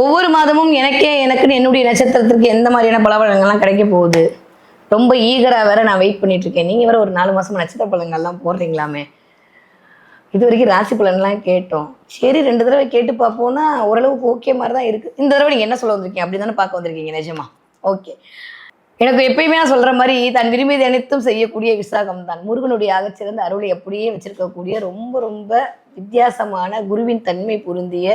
ஒவ்வொரு மாதமும் எனக்கே எனக்குன்னு என்னுடைய நட்சத்திரத்திற்கு எந்த மாதிரியான பலபலங்கள்லாம் கிடைக்க போகுது? ரொம்ப ஈகராக வேற நான் வெயிட் பண்ணிட்டு இருக்கேன் நீங்க வேற ஒரு நாலு மாசமா நட்சத்திர பழங்கள்லாம் போடுறீங்களாமே. இது வரைக்கும் ராசி பலன்லாம் கேட்டோம். சரி ரெண்டு தடவை கேட்டு பார்ப்போம்னா ஓரளவுக்கு ஓகே மாதிரி தான் இருக்கு. இந்த தடவை நீங்க என்ன சொல்ல வந்திருக்கீங்க? அப்படி தானே பார்க்க வந்திருக்கீங்க நிஜமா? ஓகே எனக்கு எப்பயுமே நான் சொல்ற மாதிரி தன் விரும்பியது அனைத்தும் செய்யக்கூடிய விசாகம் தான் முருகனுடைய ஆகச்சிறந்த அருளை அப்படியே வச்சிருக்கக்கூடிய ரொம்ப ரொம்ப வித்தியாசமான குருவின் தன்மை பொருந்திய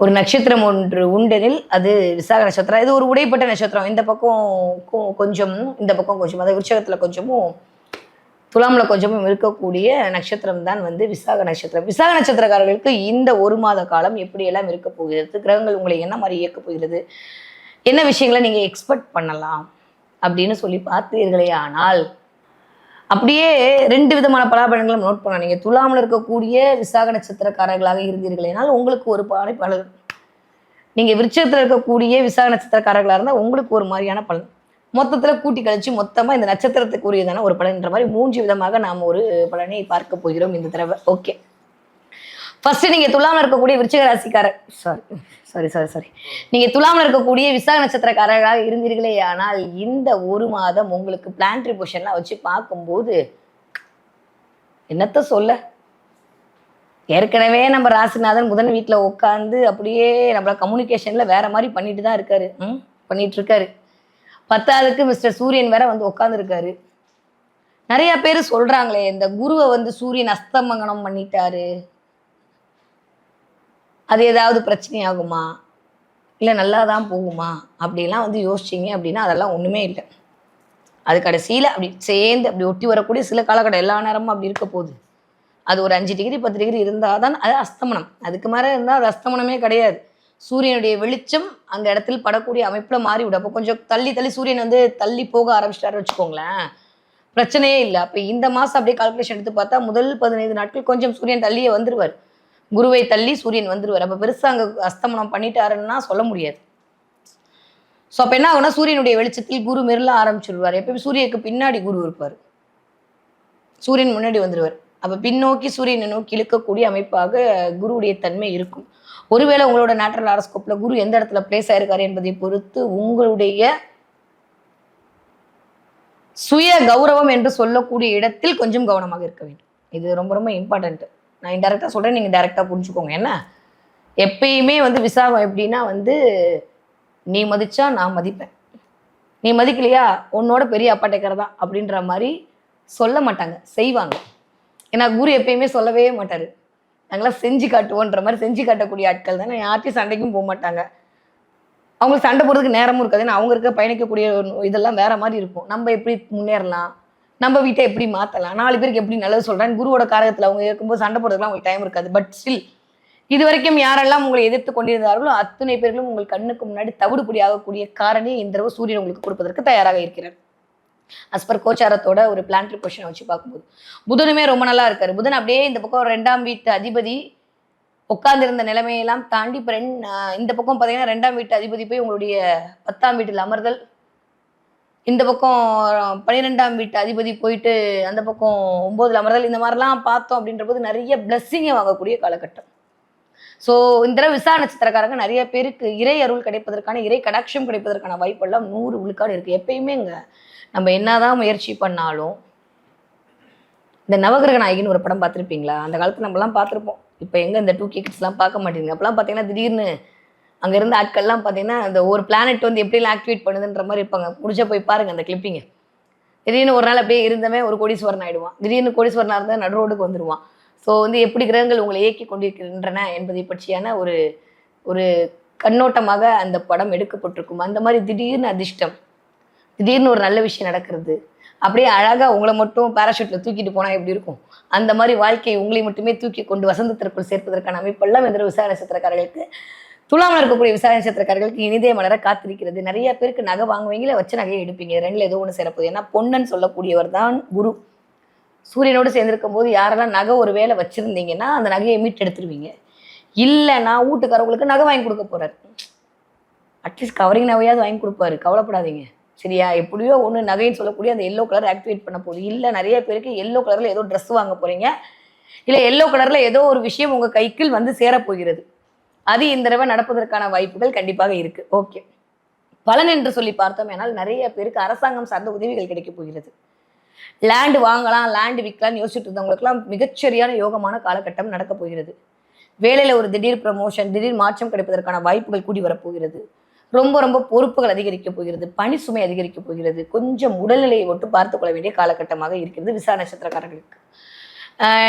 ஒரு நட்சத்திரம் ஒன்று உண்டெனில் அது விசாக நட்சத்திரம். இது ஒரு உடைப்பட்ட நட்சத்திரம். இந்த பக்கம் கொஞ்சம் இந்த பக்கம் கொஞ்சம் அதாவது விருச்சகத்துல கொஞ்சமும் துலாமில் கொஞ்சமும் இருக்கக்கூடிய நட்சத்திரம் தான் வந்து விசாக நட்சத்திரம். விசாக நட்சத்திரக்காரர்களுக்கு இந்த ஒரு மாத காலம் எப்படியெல்லாம் இருக்க போகிறது கிரகங்கள் உங்களை என்ன மாதிரி இயக்க போகிறது என்ன விஷயங்களை நீங்கள் எக்ஸ்பெக்ட் பண்ணலாம் அப்படின்னு சொல்லி பார்த்தீர்களே ஆனால் அப்படியே ரெண்டு விதமான பலாபலன்களும் நோட் பண்ணலாம். நீங்க துலாமில் இருக்கக்கூடிய விசாக நட்சத்திரக்காரர்களாக இருந்தீர்களேனால் உங்களுக்கு ஒரு பாடை பலன் நீங்க விருட்சத்தில் இருக்கக்கூடிய விசாக நட்சத்திரக்காரர்களாக இருந்தால் உங்களுக்கு ஒரு மாதிரியான பலன் மொத்தத்துல கூட்டி கழிச்சு மொத்தமா இந்த நட்சத்திரத்துக்கு உரியதான ஒரு பலன்ற மாதிரி மூன்று விதமாக நாம் ஒரு பலனை பார்க்க போகிறோம் இந்த தடவை. ஓகே ஃபர்ஸ்ட் நீங்க துலாம்ல இருக்கக்கூடிய விருச்சிக ராசிக்காரர். சாரி சாரி சாரி சாரி நீங்க துலாம்ல இருக்கக்கூடிய விசாக நட்சத்திரக்காரராக இருந்தீர்களே ஆனால் இந்த ஒரு மாதம் உங்களுக்கு பிளான்ட்ரி பொசிஷன்லாம் வச்சு பார்க்கும்போது என்னத்த சொல்ல? ஏற்கனவே நம்ம ராசிநாதன் புதன் வீட்டில் உட்காந்து அப்படியே நம்மள கம்யூனிகேஷன்ல வேற மாதிரி பண்ணிட்டு தான் இருக்காரு. ம் பண்ணிட்டு இருக்காரு. பத்தாவதுக்கு மிஸ்டர் சூரியன் வேற வந்து உட்காந்துருக்காரு நிறைய பேர் சொல்றாங்களே இந்த குருவை வந்து சூரியன் அஸ்தமங்கனம் பண்ணிட்டாரு. அது ஏதாவது பிரச்சனை ஆகுமா இல்லை நல்லா தான் போகுமா? அப்படிலாம் வந்து யோசிச்சிங்க அப்படின்னா அதெல்லாம் ஒன்றுமே இல்லை. அது கடைசியில் அப்படி சேர்ந்து அப்படி ஒட்டி வரக்கூடிய சில காலகட்டம் எல்லா நேரமும் அப்படி இருக்க போகுது. அது ஒரு அஞ்சு டிகிரி பத்து டிகிரி இருந்தால் தான் அது அஸ்தமனம். அதுக்கு மேலே இருந்தால் அது அஸ்தமனமே கிடையாது. சூரியனுடைய வெளிச்சம் அந்த இடத்துல படக்கூடிய அமைப்பில் மாறி விடும் அப்போ கொஞ்சம் தள்ளி தள்ளி சூரியன் வந்து தள்ளி போக ஆரம்பிச்சிட்டாரு வச்சுக்கோங்களேன். பிரச்சனையே இல்லை. அப்போ இந்த மாதம் அப்படியே கால்குலேஷன் எடுத்து பார்த்தா முதல் பதினைந்து நாட்கள் கொஞ்சம் சூரியன் தள்ளியே வந்துடுவார் குருவை தள்ளி சூரியன் வந்துடுவார் அப்போ பெருசாக அங்கே அஸ்தமனம் பண்ணிட்டாருன்னா சொல்ல முடியாது. ஸோ அப்போ என்ன ஆகும்னா சூரியனுடைய வெளிச்சத்தில் குரு மெருள ஆரம்பிச்சிடுவார் எப்பயும் சூரியனுக்கு பின்னாடி குரு இருப்பார். சூரியன் முன்னாடி வந்துடுவார் அப்போ பின்னோக்கி சூரியனை நோக்கி இழுக்கக்கூடிய அமைப்பாக குருவுடைய தன்மை இருக்கும். ஒருவேளை உங்களோட நேச்சுரல் ஆரோஸ்கோப்பில் குரு எந்த இடத்துல பிளேஸ் ஆயிருக்காரு என்பதை பொறுத்து உங்களுடைய சுய கௌரவம் என்று சொல்லக்கூடிய இடத்தில் கொஞ்சம் கவனமாக இருக்க வேண்டும். இது ரொம்ப ரொம்ப இம்பார்ட்டன்ட்டு நான் இன்டெரக்டாக சொல்கிறேன் நீங்கள் டேரெக்டாக புரிஞ்சுக்கோங்க. என்ன? எப்பயுமே வந்து விசாகம் எப்படின்னா வந்து நீ மதிச்சா நான் மதிப்பேன். நீ மதிக்கலையா? உன்னோட பெரிய அப்பாட்டேக்கர் தான் அப்படின்ற மாதிரி சொல்ல மாட்டாங்க. செய்வாங்க. ஏன்னா குரு எப்பயுமே சொல்லவே மாட்டார். நாங்களாம் செஞ்சு காட்டுவோன்ற மாதிரி செஞ்சு காட்டக்கூடிய ஆட்கள் தானே. யார்ட்டையும் சண்டைக்கும் போக மாட்டாங்க. அவங்களுக்கு சண்டை போடுறதுக்கு நேரமும் இருக்காது. ஏன்னா அவங்க இருக்க பயணிக்கக்கூடிய இதெல்லாம் வேற மாதிரி இருக்கும். நம்ம எப்படி முன்னேறலாம்? நம்ம வீட்டை எப்படி மாற்றலாம் நாலு பேருக்கு எப்படி நல்லது சொல்கிறேன் குருவோட காரகத்தில் அவங்க இருக்கும்போது சண்டை போடுறதுக்குலாம் உங்களுக்கு டைம் இருக்காது. பட் ஸ்டில் இது வரைக்கும் யாரெல்லாம் உங்களை எதிர்த்து கொண்டிருந்தார்களோ அத்தனை பேர்களும் உங்கள் கண்ணுக்கு முன்னாடி தவிடுபடி ஆகக்கூடிய காரணி இந்த தடவை சூரியன் உங்களுக்கு கொடுப்பதற்கு தயாராக இருக்கிறார். அஸ் பர் கோச்சாரத்தோட ஒரு பிளான்ட்ரி பொசிஷனை வச்சு பார்க்கும்போது. புதனுமே ரொம்ப நல்லா இருக்காரு. புதன் அப்படியே இந்த பக்கம் ரெண்டாம் வீட்டு அதிபதி உட்கார்ந்திருந்த நிலைமையெல்லாம் தாண்டி இப்போ ரெண் இந்த பக்கம் பார்த்தீங்கன்னா ரெண்டாம் வீட்டு அதிபதி போய் உங்களுடைய பத்தாம் வீட்டில் அமர்தல் இந்த பக்கம் பன்னிரெண்டாம் வீட்டு அதிபதி போயிட்டு அந்த பக்கம் ஒன்பதுல அமர்தல் இந்த மாதிரிலாம் பார்த்தோம் அப்படின்ற போது நிறைய பிளஸ்ஸிங்கை வாங்கக்கூடிய காலகட்டம். ஸோ இந்த தடவை விசா நட்சத்திரக்காரங்க நிறைய பேருக்கு இறை அருள் கிடைப்பதற்கான இறை கடாட்சம் கிடைப்பதற்கான வாய்ப்பெல்லாம் நூறு விழுக்காடு எப்போயுமே இங்கே நம்ம என்னதான் முயற்சி பண்ணாலும் இந்த நவகிரக நாயகின்னு ஒரு படம் பார்த்துருப்பீங்களா? அந்த காலத்தில் நம்மலாம் பார்த்துருப்போம். இப்போ எங்கே இந்த டூ கே கிட்ஸ்லாம் பார்க்க மாட்டேங்குது. அப்போலாம் பார்த்தீங்கன்னா திடீர்னு அங்க இருந்த ஆட்கள்லாம் பார்த்தீங்கன்னா அந்த ஒரு பிளானட் வந்து எப்படிலாம் ஆக்டிவேட் பண்ணுதுன்ற மாதிரி இருப்பாங்க. முடிச்சா போய் பாருங்க அந்த கிளிப்பிங்க திடீர்னு ஒரு நாள் அப்படியே இருந்தவன் ஒரு கோடீஸ்வரன் ஆயிடுவான். திடீர்னு கோடீஸ்வரனா இருந்தால் நடு ரோடுக்கு வந்துடுவான் ஸோ வந்து எப்படி கிரகங்கள் உங்களை இயக்கி கொண்டிருக்கின்றன என்பதை பற்றியான ஒரு ஒரு கண்ணோட்டமாக அந்த படம் எடுக்கப்பட்டிருக்கும். அந்த மாதிரி திடீர்னு அதிர்ஷ்டம். திடீர்னு ஒரு நல்ல விஷயம் நடக்கிறது. அப்படியே அழகாக உங்களை மட்டும் பேராஷூட்டில் தூக்கிட்டு போனால் எப்படி இருக்கும்? அந்த மாதிரி வாழ்க்கையை உங்களை மட்டுமே தூக்கி கொண்டு வசந்தத்திற்குள் சேர்ப்பதற்கான அமைப்பெல்லாம் இந்த விசாரணை நட்சத்திரக்காரர்களுக்கு துலாமல் இருக்கக்கூடிய விசாரணை நட்சத்திரக்காரர்களுக்கு இனிதே மலர காத்திருக்கிறது. நிறைய பேருக்கு நகை வாங்குவீங்களே? வச்ச நகையை எடுப்பீங்க. ரெண்டுல ஏதோ ஒன்று சேரப்போகுது. ஏன்னா பொன்னன் சொல்லக்கூடியவர் தான் குரு. சூரியனோடு சேர்ந்திருக்கும் போது யாரெல்லாம் நகை ஒரு வேலை வச்சிருந்தீங்கன்னா அந்த நகையை மீட்டு எடுத்துருவீங்க. இல்லைன்னா வீட்டுக்காரவங்களுக்கு நகை வாங்கி கொடுக்க போறாரு. அட்லீஸ்ட் கவரிங் நகையாவது வாங்கி கொடுப்பாரு. கவலைப்படாதீங்க. சரியா? எப்படியோ ஒன்று நகைன்னு சொல்லக்கூடிய அந்த எல்லோ கலர் ஆக்டிவேட் பண்ண போகுது. இல்லை நிறைய பேருக்கு எல்லோ கலரில் ஏதோ ட்ரெஸ் வாங்க போறீங்க. இல்லை எல்லோ கலரில் ஏதோ ஒரு விஷயம் உங்கள் கைக்குள் வந்து சேரப்போகிறது. அது இந்த தடவை நடப்பதற்கான வாய்ப்புகள் கண்டிப்பாக இருக்கு. ஓகே பலன் என்று சொல்லி பார்த்தோம் ஏனால் நிறைய பேருக்கு அரசாங்கம் சார்ந்த உதவிகள் கிடைக்க போகிறது. லேண்டு வாங்கலாம் லேண்டு விற்கலாம்னு யோசிச்சுட்டு இருந்தவங்களுக்குலாம் மிகச்சரியான யோகமான காலகட்டம் நடக்க போகிறது. வேலையில் ஒரு திடீர் ப்ரமோஷன் திடீர் மாற்றம் கிடைப்பதற்கான வாய்ப்புகள் கூடி வரப்போகிறது ரொம்ப ரொம்ப பொறுப்புகள் அதிகரிக்க போகிறது. பணி சுமை அதிகரிக்க போகிறது. கொஞ்சம் உடல்நிலையை மட்டும் பார்த்து கொள்ள வேண்டிய காலகட்டமாக இருக்கிறது விசா நட்சத்திரக்காரர்களுக்கு.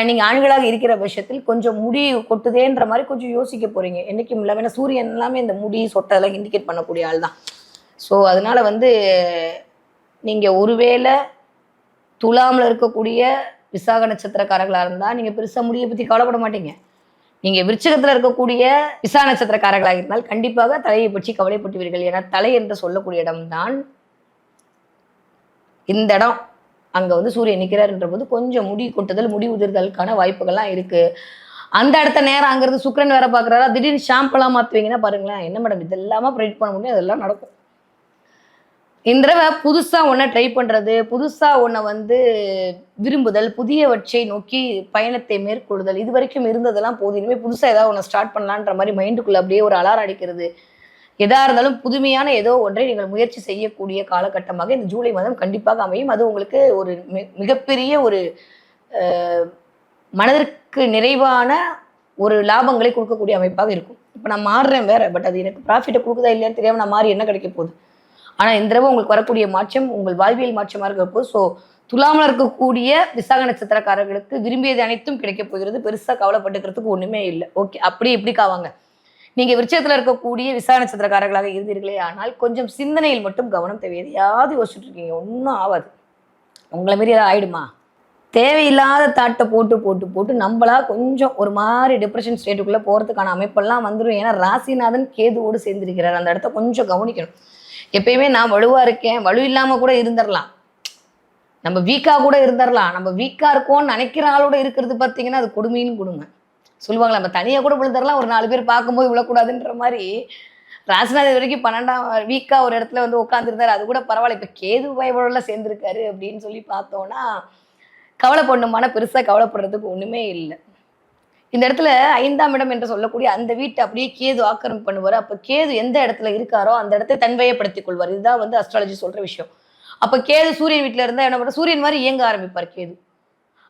நீங்கள் ஆண்களாக இருக்கிற பட்சத்தில் கொஞ்சம் முடி கொட்டுதேன்ற மாதிரி கொஞ்சம் யோசிக்க போகிறீங்க என்றைக்கும் இல்லாமல் ஏன்னா சூரியன் எல்லாமே இந்த முடி சொட்டதெல்லாம் இண்டிகேட் பண்ணக்கூடிய ஆள் தான். ஸோ அதனால் வந்து நீங்கள் ஒருவேளை துலாமில் இருக்கக்கூடிய விசாக நட்சத்திரக்காரர்களாக இருந்தால் நீங்கள் பெருசாக முடியை பற்றி கவலைப்பட மாட்டீங்க. நீங்கள் விருச்சகத்தில் இருக்கக்கூடிய விசா நட்சத்திரக்காரர்களாக இருந்தால் கண்டிப்பாக தலையை பற்றி கவலைப்பட்டுவீர்கள். ஏன்னா தலை என்று சொல்லக்கூடிய இடம்தான் இந்த இடம். அங்கே வந்து சூரியன் நிற்கிறாருன்ற போது கொஞ்சம் முடி கொட்டுதல் முடி உதிர்தலுக்கான வாய்ப்புகள்லாம் இருக்குது அந்த இடத்த நேரம் அங்கேருந்து சுக்கிரன் வேற பார்க்குறாரா திடீர்னு ஷாம்பெல்லாம் மாற்றுவீங்கன்னா பாருங்களேன் என்ன மேடம் இதெல்லாம ப்ரெடிக்ட் பண்ண முடியும்? அதெல்லாம் நடக்கும். இந்த தடவை புதுசாக ஒன்றை ட்ரை பண்ணுறது புதுசாக ஒன்றை வந்து விரும்புதல் புதியவற்றை நோக்கி பயணத்தை மேற்கொள்ளுதல் இது வரைக்கும் இருந்ததெல்லாம் போதும். இனிமேல் புதுசாக ஏதாவது ஒன்று ஸ்டார்ட் பண்ணலான்ற மாதிரி மைண்டுக்குள்ளே அப்படியே ஒரு அலாரம் அடிக்கிறது. எதா இருந்தாலும் புதுமையான ஏதோ ஒன்றை நீங்கள் முயற்சி செய்யக்கூடிய காலகட்டமாக இந்த ஜூலை மாதம் கண்டிப்பாக அமையும். அது உங்களுக்கு ஒரு மிகப்பெரிய ஒரு மனதிற்கு நிறைவான ஒரு லாபங்களை கொடுக்கக்கூடிய அமைப்பாக இருக்கும். இப்போ நான் மாறுறேன் வேற பட் அது எனக்கு ப்ராஃபிட்டை கொடுக்குதா இல்லையான்னு தெரியாமல் நான் மாறி என்ன கிடைக்க போகுது? ஆனால் இந்த தடவை உங்களுக்கு வரக்கூடிய மாற்றம் உங்கள் வாழ்வியல் மாற்றமாக இருக்க போது ஸோ துலாமல் இருக்கக்கூடிய விசாக நட்சத்திரக்காரர்களுக்கு விரும்பியது அனைத்தும் கிடைக்க போகிறது. பெருசாக கவலைப்பட்டுக்கிறதுக்கு ஒன்றுமே இல்லை. ஓகே அப்படி எப்படி காவாங்க நீங்கள் விருச்சத்தில் இருக்கக்கூடிய விசாரணை நட்சத்திரக்காரர்களாக இருந்தீர்களே ஆனால் கொஞ்சம் சிந்தனையில் மட்டும் கவனம் தேவை எதையாவது யோசிச்சுட்டு இருக்கீங்க. ஒன்றும் ஆகாது. உங்களை மாரி ஏதாவது ஆயிடுமா? தேவையில்லாத தாட்டை போட்டு போட்டு போட்டு நம்மளா கொஞ்சம் ஒரு மாதிரி டிப்ரெஷன் ஸ்டேட்டுக்குள்ளே போகிறதுக்கான அமைப்பெல்லாம் வந்துடும் ஏன்னா ராசிநாதன் கேதுவோடு சேர்ந்திருக்கிறார். அந்த இடத்த கொஞ்சம் கவனிக்கணும். எப்பயுமே நான் வலுவாக இருக்கேன். வலு இல்லாமல் கூட இருந்துடலாம் நம்ம வீக்காக கூட இருந்துடலாம் நம்ம வீக்காக இருக்கோம்னு நினைக்கிற ஆளோட இருக்கிறது பார்த்தீங்கன்னா அது கொடுமைன்னு கொடுமை. சொல்லுவாங்க நம்ம தனியாக கூட விழுந்துடலாம் ஒரு நாலு பேர் பார்க்கும்போது விழக்கூடாதுன்ற மாதிரி. ராசிநாத் வரைக்கும் பன்னெண்டாம் வீக்காக ஒரு இடத்துல வந்து உட்காந்துருந்தாரு அது கூட பரவாயில்ல இப்போ கேது பயபடலாம் சேர்ந்துருக்காரு அப்படின்னு சொல்லி பார்த்தோன்னா கவலைப்படணுமான பெருசாக கவலைப்படுறதுக்கு ஒன்றுமே இல்லை. இந்த இடத்துல ஐந்தாம் இடம் என்று சொல்லக்கூடிய அந்த வீட்டை அப்படியே கேது ஆக்கிரமிப்பு பண்ணுவார். அப்போ கேது எந்த இடத்துல இருக்காரோ அந்த இடத்தை தன்வயப்படுத்திக் கொள்வார். இதுதான் வந்து அஸ்ட்ராலஜி சொல்கிற விஷயம். அப்போ கேது சூரியன் வீட்டில் இருந்தால் என்ன பண்ணுற சூரியன் மாதிரி இயங்க ஆரம்பிப்பார் கேது.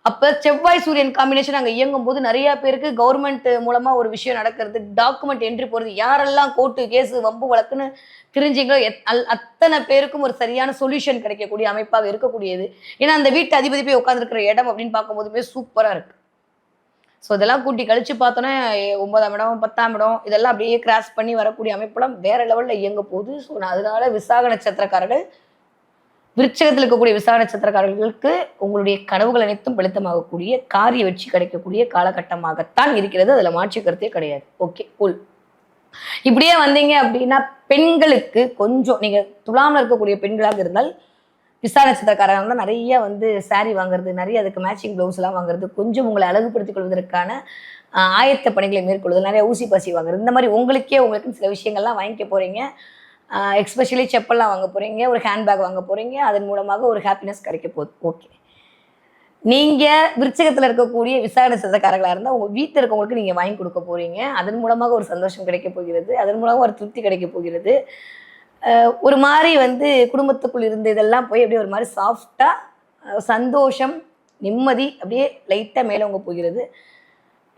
அப்போ செவ்வாய் சூரியன் காம்பினேஷன் அங்கே இயங்கும் போது நிறைய பேருக்கு கவர்மெண்ட் மூலமா ஒரு விஷயம் நடக்கிறது டாக்குமெண்ட் என்ட்ரி போகிறது யாரெல்லாம் கோர்ட்டு கேஸு வம்பு வழக்குன்னு தெரிஞ்சீங்களோ எத்- அல்- அத்தனை பேருக்கும் ஒரு சரியான சொல்யூஷன் கிடைக்கக்கூடிய அமைப்பாக இருக்கக்கூடியது. ஏன்னா அந்த வீட்டு அதிபதி போய் உட்காந்துருக்கிற இடம் அப்படின்னு பார்க்கும்போதுமே சூப்பராக இருக்கு. ஸோ இதெல்லாம் கூட்டி கழிச்சு பார்த்தோன்னா ஒன்பதாம் இடம் பத்தாம் இடம் இதெல்லாம் அப்படியே கிராஸ் பண்ணி வரக்கூடிய அமைப்பெல்லாம் வேற லெவலில் இயங்க போகுது. ஸோ அதனால விசாக நட்சத்திரக்காரர்கள் விருச்சகத்தில் இருக்கக்கூடிய விசா நட்சத்திரக்காரர்களுக்கு உங்களுடைய கனவுகள் அனைத்தும் பலித்தமாகக்கூடிய காரிய வெற்றி கிடைக்கக்கூடிய காலகட்டமாகத்தான் இருக்கிறது. அதில் மாற்று கருத்தே கிடையாது. ஓகே கூல் இப்படியே வந்தீங்க அப்படின்னா பெண்களுக்கு கொஞ்சம் நீங்கள் துலாமில் இருக்கக்கூடிய பெண்களாக இருந்தால் விசா நட்சத்திரக்காரங்க இருந்தால் நிறைய வந்து சாரீ வாங்குறது நிறைய அதுக்கு மேட்சிங் ப்ளவுஸ் எல்லாம் வாங்குறது கொஞ்சம் உங்களை அழகுபடுத்திக் கொள்வதற்கான ஆயத்த பணிகளை மேற்கொள்வது நிறைய ஊசி பசி வாங்குறது இந்த மாதிரி உங்களுக்கே உங்களுக்கு சில விஷயங்கள்லாம் வாங்கிக்க போகிறீங்க எக்ஸ்பெஷலி செப்பல்லாம் வாங்க போகிறீங்க ஒரு ஹேண்ட்பேக் வாங்க போகிறீங்க அதன் மூலமாக ஒரு ஹாப்பினஸ் கிடைக்க போகுது ஓகே நீங்கள் விருச்சகத்தில் இருக்கக்கூடிய விசாரணை நட்சத்திரக்காரர்களா இருந்தால் உங்கள் வீட்டில் இருக்கவங்களுக்கு நீங்கள் வாங்கி கொடுக்க போகிறீங்க அதன் மூலமாக ஒரு சந்தோஷம் கிடைக்க போகிறது. அதன் மூலமாக ஒரு திருப்தி கிடைக்க போகிறது. ஒரு மாதிரி வந்து குடும்பத்துக்குள் இருந்த இதெல்லாம் போய் அப்படியே ஒரு மாதிரி சாஃப்டாக சந்தோஷம் நிம்மதி அப்படியே லைட்டாக மேலே உங்க போகிறது.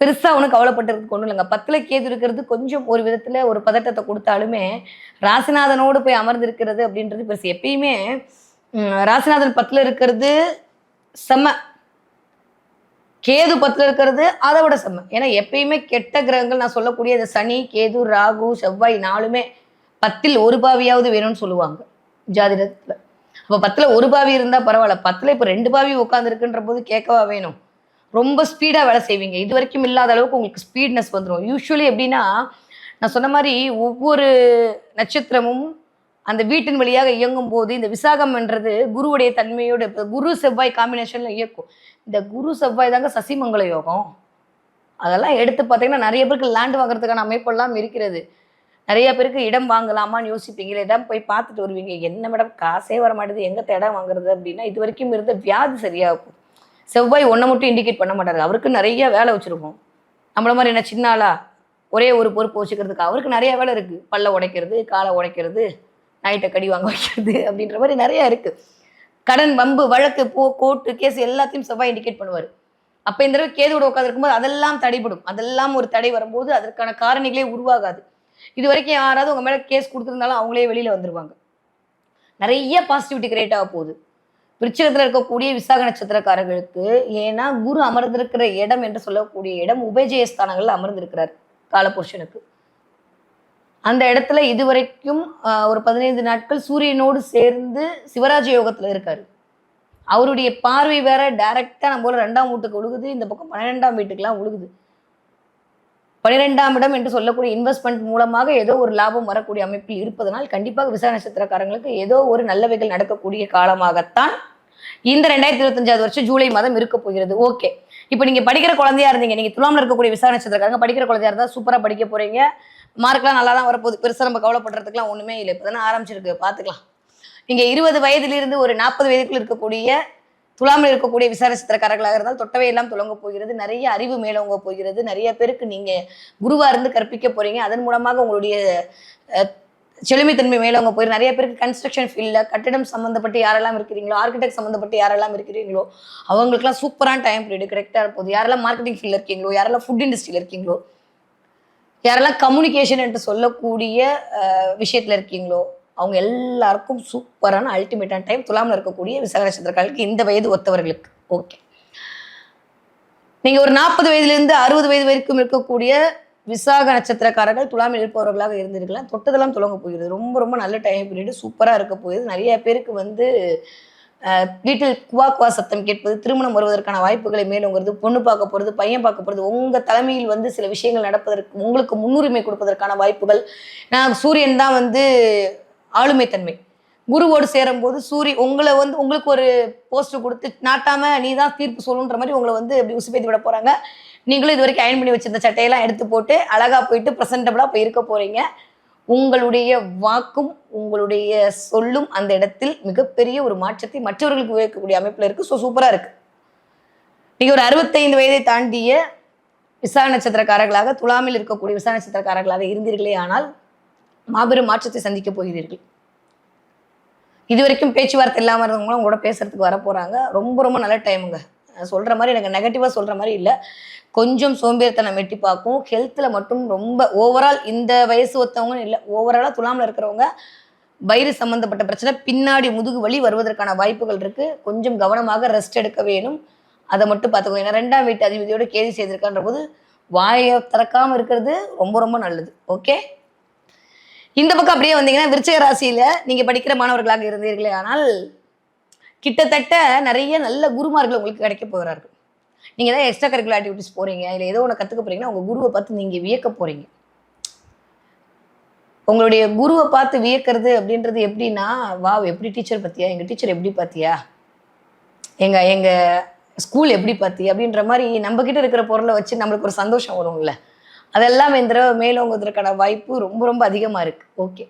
பெருசாக ஒன்றும் கவலைப்பட்டதுக்கு ஒன்றும் இல்லைங்க. பத்தில் கேது இருக்கிறது கொஞ்சம் ஒரு விதத்தில் ஒரு பதட்டத்தை கொடுத்தாலுமே ராசிநாதனோடு போய் அமர்ந்திருக்கிறது அப்படின்றது பெருசு. எப்பயுமே ராசிநாதன் பத்தில் இருக்கிறது செம்ம. கேது பத்தில் இருக்கிறது அதை விட செம்ம. ஏன்னா எப்பயுமே கெட்ட கிரகங்கள் நான் சொல்லக்கூடிய இந்த சனி கேது ராகு செவ்வாய் நாலுமே பத்தில் ஒரு பாவியாவது வேணும்னு சொல்லுவாங்க ஜாதிடத்தில் அப்போ பத்தில் ஒரு பாவி இருந்தால் பரவாயில்ல. பத்தில் இப்போ ரெண்டு பாவி உட்காந்துருக்குன்ற போது கேட்கவா வேணும்? ரொம்ப ஸ்பீடாக வேலை செய்வீங்க. இது வரைக்கும் இல்லாத அளவுக்கு உங்களுக்கு ஸ்பீட்னஸ் வந்துடும் யூஸ்வலி எப்படின்னா நான் சொன்ன மாதிரி ஒவ்வொரு நட்சத்திரமும் அந்த வீட்டின் வழியாக இயங்கும் போது இந்த விசாகம்ன்றது குருவுடைய தன்மையோட குரு செவ்வாய் காம்பினேஷனில் இயக்கும். இந்த குரு செவ்வாய் தாங்க சசிமங்கல யோகம். அதெல்லாம் எடுத்து பார்த்தீங்கன்னா நிறைய பேருக்கு லேண்ட் வாங்குறதுக்கான அமைப்பெல்லாம் இருக்கிறது. நிறைய பேருக்கு இடம் வாங்கலாமான்னு யோசிப்பீங்களே இடம் போய் பார்த்துட்டு வருவீங்க. என்ன மேடம் காசே வர மாட்டேது எங்கே இடம் வாங்குறது அப்படின்னா இது வரைக்கும் இருந்த வியாதி சரியாகும். செவ்வாய் ஒன்றை மட்டும் இண்டிகேட் பண்ண மாட்டார். அவருக்கு நிறைய வேலை வச்சுருக்கோம். நம்மள மாதிரி என்ன சின்ன ஆளா ஒரே ஒரு பொறுப்பு வச்சுக்கிறதுக்கு அவருக்கு நிறைய வேலை இருக்குது பல்ல உடைக்கிறது காலை உடைக்கிறது நைட்டை கடி வாங்க வைக்கிறது அப்படின்ற மாதிரி நிறைய இருக்குது கடன் வம்பு வழக்கு போ கோர்ட்டு கேஸ் எல்லாத்தையும் செவ்வாய் இண்டிகேட் பண்ணுவார். அப்போ இந்த தடவை கேதுவோட உட்காந்துருக்கும்போது அதெல்லாம் தடைபடும். அதெல்லாம் ஒரு தடை வரும்போது அதற்கான காரணிகளே உருவாகாது. இது வரைக்கும் யாராவது உங்கள் மேலே கேஸ் கொடுத்துருந்தாலும் அவங்களே வெளியில் வந்துருவாங்க. நிறைய பாசிட்டிவிட்டி கிரியேட் ஆக போகுது. விருச்சிகத்தில் இருக்கக்கூடிய விசாக நட்சத்திரக்காரர்களுக்கு ஏன்னா குரு அமர்ந்திருக்கிற இடம் என்று சொல்லக்கூடிய இடம் உபஜய ஸ்தானங்கள்ல அமர்ந்திருக்கிறார் காலபுருஷனுக்கு. அந்த இடத்துல இதுவரைக்கும் ஒரு பதினைந்து நாட்கள் சூரியனோடு சேர்ந்து சிவராஜ யோகத்தில் இருக்காரு. அவருடைய பார்வை வேற டைரக்டாக நம்ம ரெண்டாம் வீட்டுக்கு உழுகுது இந்த பக்கம் பன்னிரெண்டாம் வீட்டுக்கெலாம் உழுகுது. பன்னிரெண்டாம் இடம் என்று சொல்லக்கூடிய இன்வெஸ்ட்மெண்ட் மூலமாக ஏதோ ஒரு லாபம் வரக்கூடிய அமைப்பில் இருப்பதனால் கண்டிப்பாக விசா நட்சத்திரக்காரங்களுக்கு ஏதோ ஒரு நல்லவைகள் நடக்கக்கூடிய காலமாகத்தான் இந்த ரெண்டாயிரத்தி இருபத்தஞ்சாவது வருஷம் ஜூலை மாதம் இருக்க போகிறது. ஓகே. இப்போ நீங்க படிக்கிற குழந்தையா இருந்தீங்க. நீங்க துலாம்ல இருக்கக்கூடிய விசாரணை நட்சத்திரக்காரங்க படிக்கிற குழந்தையா இருந்தா சூப்பரா படிக்க போறீங்க. மார்க்லாம் நல்லா தான் வரப்போகுது. பெருசாக நம்ம கவலைப்படுறதுக்குலாம் ஒன்றுமே இல்லை. இப்போ தானே ஆரம்பிச்சிருக்கு. பார்த்துக்கலாம். நீங்கள் இருபது வயதிலிருந்து ஒரு நாற்பது வயதுக்குள் இருக்கக்கூடிய துலாமில் இருக்கக்கூடிய விசாரணை சித்திரக்காரர்களாக இருந்தால் தொட்டவை எல்லாம் துலங்க போகிறது. நிறைய அறிவு மேலோங்க போகிறது. நிறைய பேருக்கு நீங்கள் குருவாக இருந்து கற்பிக்க போகிறீங்க அதன் மூலமாக உங்களுடைய செழுமைத்தன்மை மேலவங்க போய் நிறைய பேருக்கு கன்ஸ்ட்ரக்ஷன் ஃபீல்டில் கட்டிடம் சம்மந்தப்பட்டு யாரெல்லாம் இருக்கிறீங்களோ ஆர்கிடெக்ட் சம்மந்தப்பட்டு யாரெல்லாம் இருக்கிறீங்களோ அவங்களுக்குலாம் சூப்பரான டைம் பீரியட் கரெக்டாக இருப்போம் யாரெல்லாம் மார்க்கெட்டிங் ஃபீல்டில் இருக்கீங்களோ யாரெல்லாம் ஃபுட் இண்டஸ்ட்ரியில் இருக்கீங்களோ யாரெல்லாம் கம்யூனிகேஷன் என்று சொல்லக்கூடிய விஷயத்தில் விஷயத்துல இருக்கீங்களோ அவங்க எல்லாருக்கும் சூப்பரான அல்டிமேட்டான டைம் துலாமில் இருக்கக்கூடிய விசாக நட்சத்திரக்காரர்களுக்கு இந்த வயது ஒத்தவர்களுக்கு. ஓகே நீங்கள் ஒரு நாற்பது வயதுலேருந்து அறுபது வயது வரைக்கும் இருக்கக்கூடிய விசாக நட்சத்திரக்காரர்கள் துலாமில் இருப்பவர்களாக இருந்திருக்கலாம். தொட்டதெல்லாம் துலங்க போகிறது. ரொம்ப ரொம்ப நல்ல டைம் பீரியடு சூப்பராக இருக்க போகுது நிறைய பேருக்கு வந்து வீட்டில் குவா குவா சத்தம் கேட்பது திருமணம் வருவதற்கான வாய்ப்புகளை மேலோங்கிறது பொண்ணு பார்க்க போகிறது பையன் பார்க்க போகிறது உங்கள் தலைமையில் வந்து சில விஷயங்கள் நடப்பதற்கு உங்களுக்கு முன்னுரிமை கொடுப்பதற்கான வாய்ப்புகள். நான் சூரியன் தான் வந்து ஆளுமை தன்மை. குருவோடு சேரும்போது சூரிய உங்களை வந்து உங்களுக்கு ஒரு போஸ்ட் கொடுத்து நாட்டாம நீ தான் தீர்ப்பு சொல்லுன்ற மாதிரி உங்களை வந்து அப்படி உசுப்பேத்தி விட போகிறாங்க நீங்களும் இது வரைக்கும் அயன் பண்ணி வச்சிருந்த சட்டையெல்லாம் எடுத்து போட்டு அழகா போயிட்டு ப்ரெசன்டபிளா போய் இருக்க போறீங்க. உங்களுடைய வாக்கும் உங்களுடைய சொல்லும் அந்த இடத்தில் மிகப்பெரிய ஒரு மாற்றத்தை மற்றவர்களுக்கு உயர்க்கக்கூடிய அமைப்புல இருக்கு. ஸோ சூப்பரா இருக்கு. நீங்க ஒரு அறுபத்தைந்து வயதை தாண்டிய விசா நட்சத்திரக்காரர்களாக துலாமில் இருக்கக்கூடிய விசா நட்சத்திரக்காரர்களாக இருந்தீர்களே ஆனால் மாபெரும் மாற்றத்தை சந்திக்க போகிறீர்கள். இது வரைக்கும் பேச்சுவார்த்தை இல்லாமல் இருந்தவங்களும் உங்களோட பேசுறதுக்கு வர ரொம்ப ரொம்ப நல்ல டைமுங்க சொல்கிற மாதிரி எனக்கு நெகட்டிவாக சொல்கிற மாதிரி இல்லை. கொஞ்சம் சோம்பேறித்தனம் வெட்டி பார்க்கும். ஹெல்த்தில் மட்டும் ரொம்ப ஓவரால் இந்த வயசு ஒருத்தவங்கன்னு இல்லை ஓவராலாக துலாமில் இருக்கிறவங்க வயிறு சம்மந்தப்பட்ட பிரச்சனை பின்னாடி முதுகு வலி வருவதற்கான வாய்ப்புகள் இருக்குது கொஞ்சம் கவனமாக ரெஸ்ட் எடுக்க வேணும். அதை மட்டும் பார்த்துக்கோ ஏன்னா ரெண்டாம் வீட்டு அதிபதியோட கேதி செய்திருக்கான்ற போது வாயை திறக்காமல் இருக்கிறது ரொம்ப ரொம்ப நல்லது. ஓகே இந்த பக்கம் அப்படியே வந்தீங்கன்னா விருச்சிக ராசியில் நீங்கள் படிக்கிற மாணவர்களாக இருந்தீர்களே ஆனால் கிட்டத்தட்ட நிறைய நல்ல குருமார்கள் உங்களுக்கு கிடைக்க போகிறார்கள். நீங்க ஏதாவது எக்ஸ்ட்ரா கரிக்குலர் ஆக்டிவிட்டிஸ் போறீங்க இல்லை ஏதோ ஒன்று கத்துக்க போறீங்கன்னா உங்க குருவை பார்த்து நீங்க வியக்க போறீங்க. உங்களுடைய குருவை பார்த்து வியக்கிறது அப்படின்றது எப்படின்னா வாவ் எப்படி டீச்சர் பார்த்தியா? எங்க டீச்சர் எப்படி பார்த்தியா? எங்க எங்க ஸ்கூல் எப்படி பார்த்தி அப்படின்ற மாதிரி நம்ம கிட்ட இருக்கிற பொருளை வச்சு நம்மளுக்கு ஒரு சந்தோஷம் வரும்ல. அதெல்லாம் இந்த தடவை மேலோங்குவதற்கான வாய்ப்பு ரொம்ப ரொம்ப அதிகமா இருக்கு. ஓகே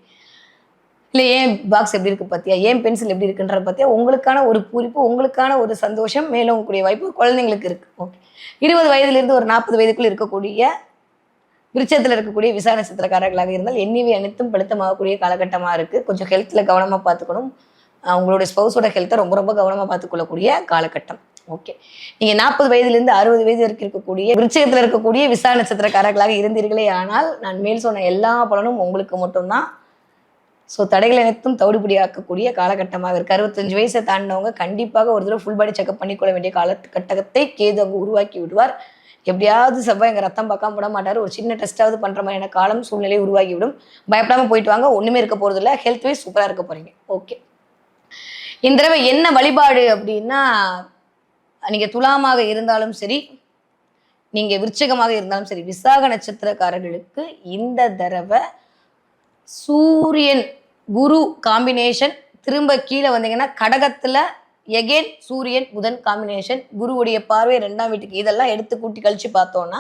இல்லை ஏன் பாக்ஸ் எப்படி இருக்கு பார்த்தியா ஏன் பென்சில் எப்படி இருக்குன்ற பார்த்தியா உங்களுக்கான ஒரு பூரிப்பு உங்களுக்கான ஒரு சந்தோஷம் மேலும் கூடிய வாய்ப்பு குழந்தைங்களுக்கு இருக்கு. ஓகே இருபது வயதுலேருந்து ஒரு நாற்பது வயதுக்குள்ள இருக்கக்கூடிய விருச்சத்தில் இருக்கக்கூடிய விசா நட்சத்திரக்காரர்களாக இருந்தால் எண்ணிவை அனைத்தும் பழுத்தமாகக்கூடிய காலகட்டமாக இருக்குது கொஞ்சம் ஹெல்த்தில் கவனமாக பார்த்துக்கணும். உங்களுடைய ஸ்பௌஸோட ஹெல்த்தை ரொம்ப ரொம்ப கவனமாக பார்த்துக்கொள்ளக்கூடிய காலகட்டம். ஓகே நீங்கள் நாற்பது வயதுலேருந்து அறுபது வயது வரைக்கும் இருக்கக்கூடிய விருச்சகத்தில் இருக்கக்கூடிய விசா நட்சத்திரக்காரர்களாக இருந்தீர்களே ஆனால் நான் மேல் சொன்ன எல்லா பலனும் உங்களுக்கு மட்டும்தான். ஸோ தடைகளை அனைத்தும் தவிடுபடியாக்கக்கூடிய காலகட்டமாக இருக்கு. அறுபத்தஞ்சு வயசை தாண்டினவங்க கண்டிப்பாக ஒரு தடவை ஃபுல் பாடி செக்அப் பண்ணிக்கொள்ள வேண்டிய காலகட்டத்தை கேது அங்கு உருவாக்கி விடுவார். எப்படியாவது செவ்வாய் எங்கள் ரத்தம் பார்க்காம விட மாட்டார். ஒரு சின்ன டெஸ்ட்டாவது பண்ணுற மாதிரியான காலம் சூழ்நிலை உருவாகிவிடும் பயப்படாமல் போயிட்டு வாங்க. ஒன்றுமே இருக்க போகிறதில்ல ஹெல்த் வைஸ் சூப்பராக இருக்க போகிறீங்க ஓகே இந்த தடவை என்ன வழிபாடு அப்படின்னா நீங்கள் துலாமாக இருந்தாலும் சரி நீங்கள் விருச்சகமாக இருந்தாலும் சரி விசாக நட்சத்திரக்காரர்களுக்கு இந்த தடவை சூரியன் குரு காம்பினேஷன் திரும்ப கீழே வந்தீங்கன்னா கடகத்தில் எகெயின் சூரியன் புதன் காம்பினேஷன் குருவுடைய பார்வை ரெண்டாம் வீட்டுக்கு. இதெல்லாம் எடுத்து கூட்டி கழிச்சு பார்த்தோன்னா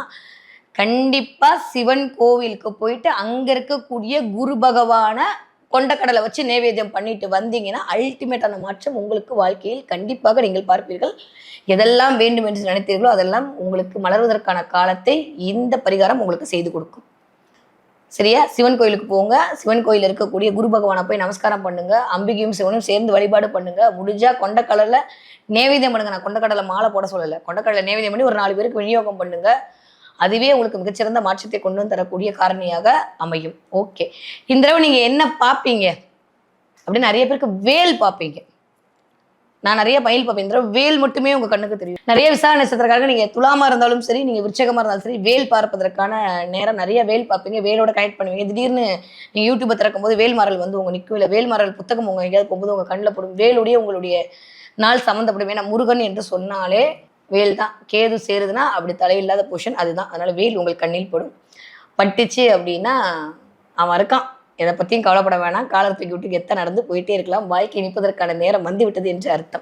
கண்டிப்பாக சிவன் கோவிலுக்கு போயிட்டு அங்கே இருக்கக்கூடிய குரு பகவான கொண்டக்கடலை வச்சு நைவேத்தியம் பண்ணிட்டு வந்தீங்கன்னா அல்டிமேட்டான மாற்றம் உங்களுக்கு வாழ்க்கையில் கண்டிப்பாக நீங்கள் பார்ப்பீர்கள். எதெல்லாம் வேண்டும் என்று நினைத்தீர்களோ அதெல்லாம் உங்களுக்கு மலர்வதற்கான காலத்தை இந்த பரிகாரம் உங்களுக்கு செய்து கொடுக்கும். சரியா? சிவன் கோயிலுக்கு போங்க. சிவன் கோயில் இருக்கக்கூடிய குரு பகவானை போய் நமஸ்காரம் பண்ணுங்க. அம்பிகையும் சிவனும் சேர்ந்து வழிபாடு பண்ணுங்க. முடிஞ்சா கொண்டக்கடலை நேவேதியம் பண்ணுங்க. நான் கொண்டக்கடலை மாலை போட சொல்லலை. கொண்டக்கடலை நேவேத்தியம் பண்ணி ஒரு நாலு பேருக்கு விநியோகம் பண்ணுங்க. அதுவே உங்களுக்கு மிகச்சிறந்த மாற்றத்தை கொண்டு வந்து தரக்கூடிய காரணியாக அமையும். ஓகே இந்த தடவை நீங்க என்ன பார்ப்பீங்க? அப்படின்னு நிறைய பேருக்கு வேல் பார்ப்பீங்க. நான் நிறைய பயில் பார்ப்பேன். இந்த வேல் மட்டுமே உங்க கண்ணுக்கு தெரியும். நிறைய விசாரணை நட்சத்திரக்காரங்க நீங்க துலாமா இருந்தாலும் சரி நீங்க விருச்சகமா இருந்தாலும் சரி வேல் பார்ப்பதற்கான நேரம் நிறைய வேல் பார்ப்பீங்க. வேலோட கனெக்ட் பண்ணுவீங்க. திடீர்னு நீங்க யூடியூப்பை திறக்கும் போது மரல் வந்து உங்க நிற்கும் இல்லை மரல் புத்தகம் உங்க எங்கேயாவது போகும்போது உங்க கண்ணில் போடும். வேலுடைய உங்களுடைய நாள் சம்மந்தப்படும். ஏன்னா முருகன் என்று சொன்னாலே வேல் தான். கேது சேருதுன்னா அப்படி தலையில்லாத பொஷன் அதுதான். அதனால வேல் உங்கள் கண்ணில் படும். பட்டுச்சு அப்படின்னா அவன் இருக்கான். எதை பற்றியும் கவலைப்பட வேணாம். காலர் தூக்கி விட்டு கெத்த நடந்து போயிட்டே இருக்கலாம். வாய்க்கு இனிப்பதற்கான நேரம் வந்துவிட்டது என்று அர்த்தம்.